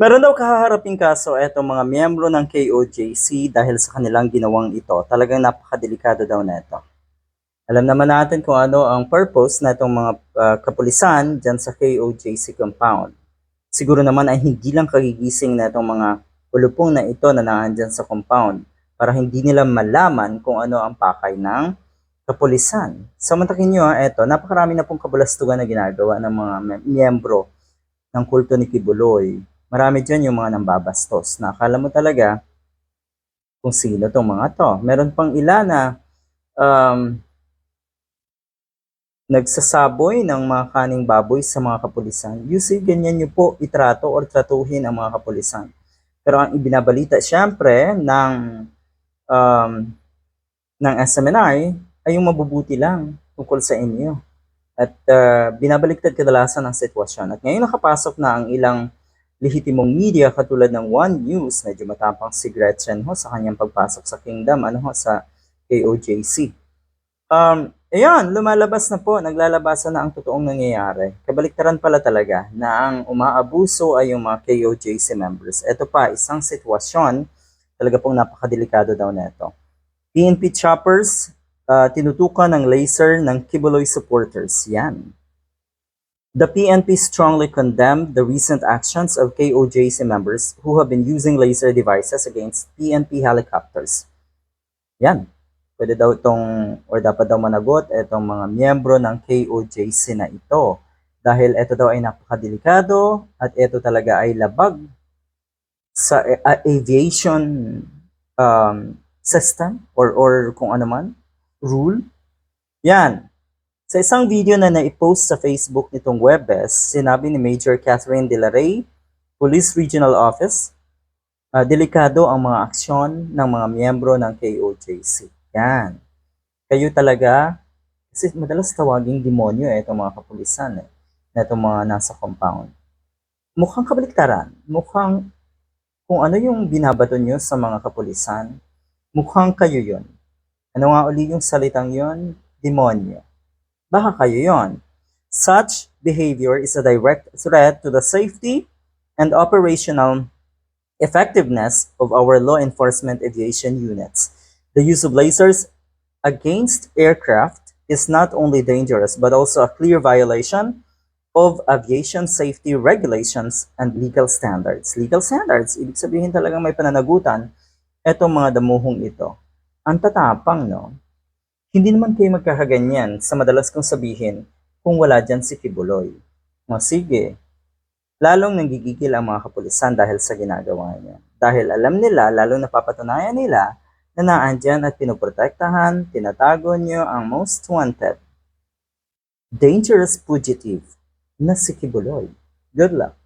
Meron daw kahaharaping kaso etong mga miyembro ng KOJC dahil sa kanilang ginawang ito. Talagang napakadelikado daw neto. Alam naman natin kung ano ang purpose na itong mga ah, kapulisan dyan sa KOJC compound. Siguro naman ay hindi lang kagigising na itong mga ulupong na ito na naandyan sa compound para hindi nila malaman kung ano ang pakay ng kapulisan. Samantakin nyo, ha, eto, napakarami na pong kabulastugan na ginagawa ng mga miyembro ng kulto ni Kibuloy. Marami dyan yung mga nambabastos na akala mo talaga kung sino tong mga to. Meron pang ilan na um, nagsasaboy ng mga kaning baboy sa mga kapulisan. See, ganyan nyo po itrato or tratuhin ang mga kapulisan. Pero ang ibinabalita syempre ng um, ng SMNI ay yung mabubuti lang tungkol sa inyo. At uh, binabaliktad kadalasan ang sitwasyon. At ngayon nakapasok na ang ilang lehitimong media katulad ng One News, medyo matapang si Gretchen ho sa kanyang pagpasok sa kingdom, ano ho, sa KOJC. Um, ayan, lumalabas na po, naglalabasan na ang totoong nangyayari. Kabaliktaran pala talaga na ang umaabuso ay yung mga KOJC members. Ito pa, isang sitwasyon, talaga pong napakadelikado daw neto. PNP choppers, uh, tinutukan ng laser ng Kibuloy supporters. Yan. The PNP strongly condemned the recent actions of KOJC members who have been using laser devices against PNP helicopters. Yan. Pwede daw itong, or dapat daw managot itong mga miyembro ng KOJC na ito. Dahil ito daw ay napakadelikado at ito talaga ay labag sa a- aviation um, system or, or kung ano man, rule. Yan. Sa isang video na naipost sa Facebook nitong Webes, sinabi ni Major Catherine De La Rey, Police Regional Office, ah, delikado ang mga aksyon ng mga miyembro ng KOJC. Yan. Kayo talaga, kasi madalas tawaging demonyo eh, itong mga kapulisan eh, na itong mga nasa compound. Mukhang kabaliktaran. Mukhang kung ano yung binabato nyo sa mga kapulisan, mukhang kayo yon. Ano nga uli yung salitang yon? Demonyo baka kayo yon. Such behavior is a direct threat to the safety and operational effectiveness of our law enforcement aviation units. The use of lasers against aircraft is not only dangerous but also a clear violation of aviation safety regulations and legal standards. Legal standards, ibig sabihin talagang may pananagutan etong mga damuhong ito. Ang tatapang, no? Hindi naman kayo magkakaganyan sa madalas kong sabihin kung wala dyan si Kibuloy. O sige, lalong nanggigigil ang mga kapulisan dahil sa ginagawa niya. Dahil alam nila, lalong napapatunayan nila na naandyan at pinoprotektahan, tinatago niyo ang most wanted, dangerous fugitive na si Kibuloy. Good luck!